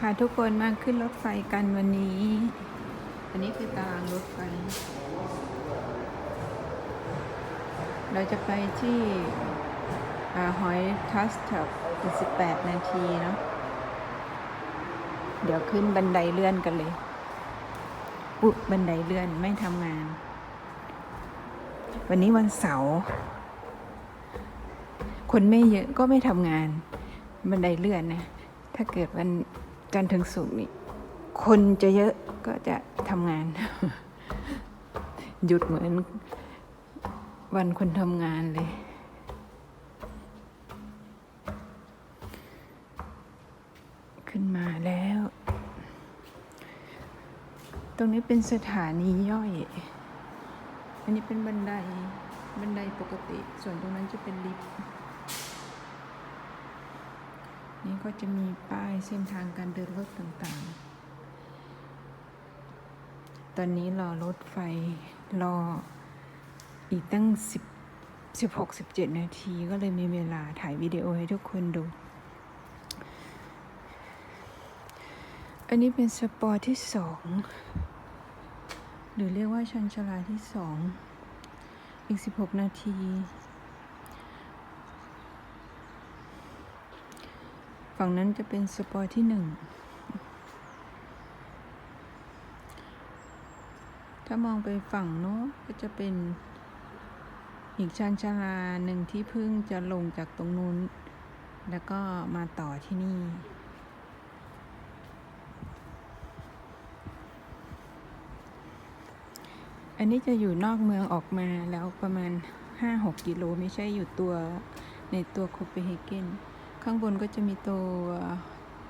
พาทุกคนมาขึ้นรถไฟกันวันนี้ อันนี้คือตารางรถไฟ เราจะไปที่หอยทัสเทปอีก18 นาทีเนาะ เดี๋ยวขึ้นบันไดเลื่อนกันเลย ปุ๊บบันไดเลื่อนไม่ทำงาน วันนี้วันเสาร์ คนไม่เยอะก็ไม่ทำงาน บันไดเลื่อนนะ ถ้าเกิดวัน จันทร์ถึงศุกร์นี่ คนจะเยอะก็จะทำงาน หยุดเหมือนวันคนทำงานเลย ขึ้นมาแล้ว ตรงนี้เป็นสถานีย่อย อันนี้เป็นบันได บันไดปกติ ส่วนตรงนั้นจะเป็นลิฟต์ นี่ก็จะมีป้ายเส้นทางการเดินรถต่างๆ ตอนนี้รอรถไฟรออีกตั้งสิบสิบหกสิบเจ็ดนาทีก็เลยมีเวลาถ่ายวิดีโอให้ทุกคนดู อันนี้เป็นสปอร์ที่สองหรือเรียกว่าชันชลาที่สองอีกสิบหกนาที ฝั่งนั้นจะเป็นสปอร์ที่หนึ่ง ถ้ามองไปฝั่งโน้นก็จะเป็นอีกชานชาลาหนึ่งที่เพิ่งจะลงจากตรงนู้น แล้วก็มาต่อที่นี่ อันนี้จะอยู่นอกเมืองออกมาแล้วประมาณ 5-6 กิโล ไม่ใช่อยู่ตัวในตัวโคเปนเฮเกน ข้างบนก็จะมีตัว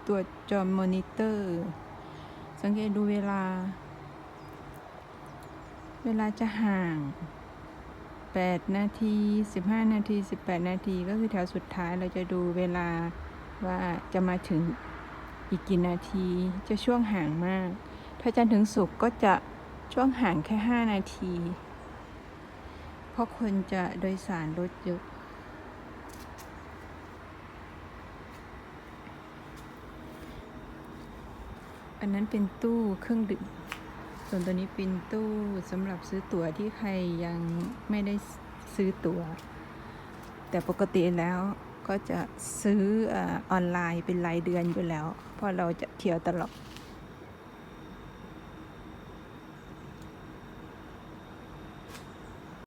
ตัวจอมอนิเตอร์ สังเกตดูเวลา เวลาจะห่าง 8 นาที 15 นาที 18 นาทีก็คือแถวสุดท้ายเราจะดูเวลาว่าจะมาถึงอีกกี่นาทีจะช่วงห่างมาก ถ้าจันถึงศุกก็จะช่วงห่างแค่ 5 นาที เพราะคนจะโดยสารรถเยอะ อันนั้นเป็นตู้เครื่องดื่ม ส่วนตัวนี้เป็นตู้สำหรับซื้อตั๋วที่ใครยังไม่ได้ซื้อตั๋ว แต่ปกติแล้วก็จะซื้อออออนไลน์เป็นรายเดือนอยู่แล้ว เพราะเราจะเที่ยวตลอด